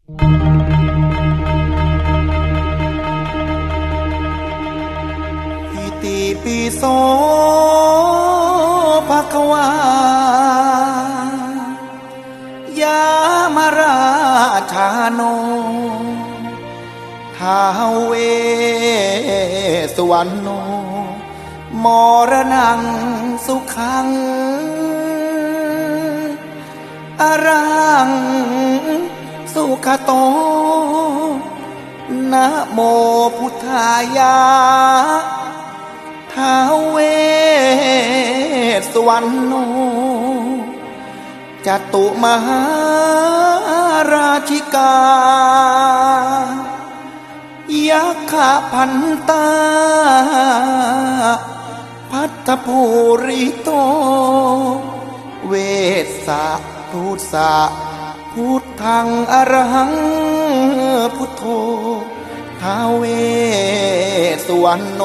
อิติปิโสภะคะวายามาราชาโนท้าเวสวรรณโนมรณังสุขังอรัง สุขโตนะโมพุทธายะท้าเวสวรรณโนจตุมหาราชิกายักขพันตา พัทธภูริโต เวสสะพุทธะ พุทธังอรหังพุทโธทาเวสวรรณโน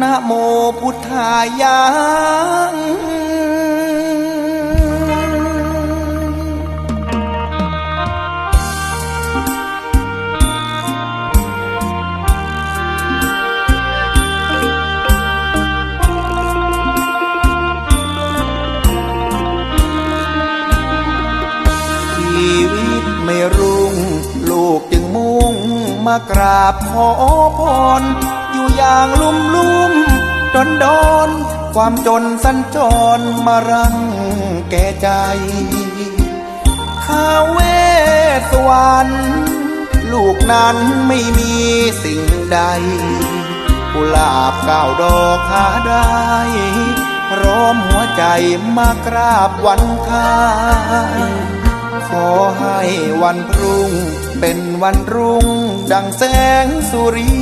นะโมพุทธายัง ไม่รุ่ง ลูกจึงมุ่งมากราบขอพร อยู่อย่างลุ่มลุ่มดอนดอนความจนสัญจรมารังแก่ใจข้าเวสวรรค์ลูกนั้นไม่มีสิ่งใดกุหลาบเก้าดอกหาได้พร้อมหัวใจมากราบวันทา วันพรุ่ง เป็นวันรุ่ง ดังแสงสุรี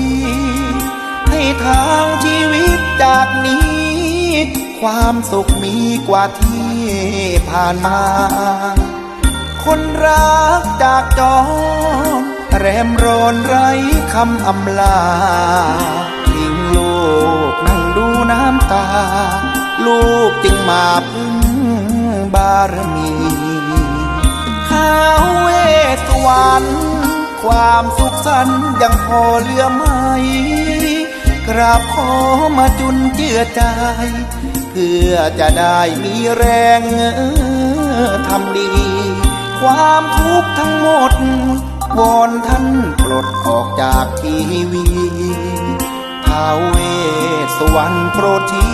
ให้ทางชีวิตจากนี้ ความสุขมีกว่าที่ผ่านมา คนรักจากจรแรมรอนไรคำอำลาทิ้งลูกนั่งดูน้ำตา ลูกจึงมาพึ่งบารมี ข้าวเวสวรรค์ความสุขสันยังพอเหลือไหม กราบขอมาจุนเจือใจ เพื่อจะได้มีแรงทำดี ความทุกข์ทั้งหมด วอนท่านปลดออกจากทีวีท้าวเวสสวรรค์โปรดที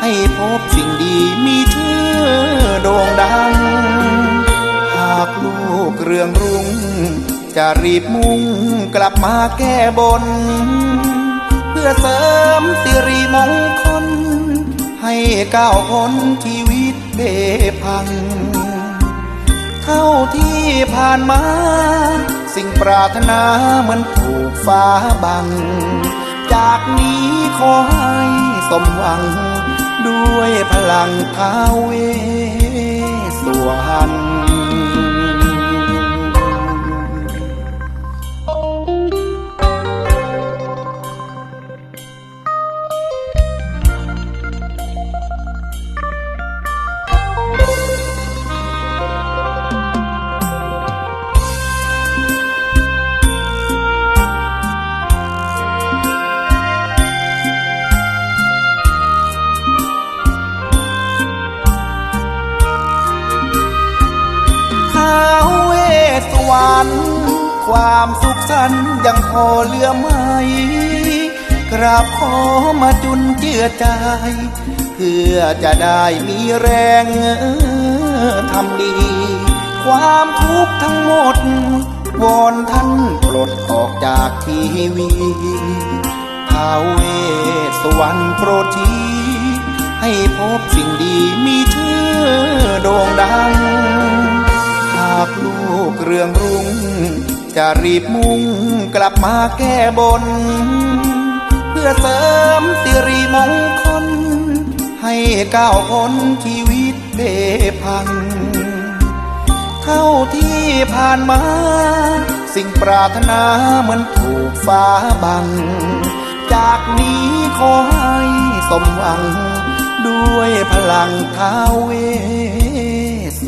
ให้พบสิ่งดีมีชื่อโด่งดัง จะรีบมุ่งกลับมาแก้บน เพื่อเสริมสิริมงคล ให้ก้าวพ้นชีวิตเบพัง เท่าที่ผ่านมา สิ่งปรารถนาเหมือนถูกฟ้าบัง จากนี้ขอให้สมหวัง ด้วยพลังท้าวเวสสวรรณาวเวสสวรรค์ความสุขสันยังพอเหลือไหม กราบขอมาจุนเจือใจ เพื่อจะได้มีแรงทำดี ความทุกข์ทั้งหมด วอนท่านปลดออกจากทีวีท้าเวสสวรรค์โปรดทีให้พบสิ่งดีมีชื่อโด่งดัง จะรีบมุ่งกลับมาแก้บน เพื่อเสริมสิริมงคล ให้ก้าวพ้นชีวิตเบพัง เท่าที่ผ่านมา สิ่งปรารถนาเหมือนถูกฟ้าบัง จากนี้ขอให้สมหวัง ด้วยพลังท้าเวเวส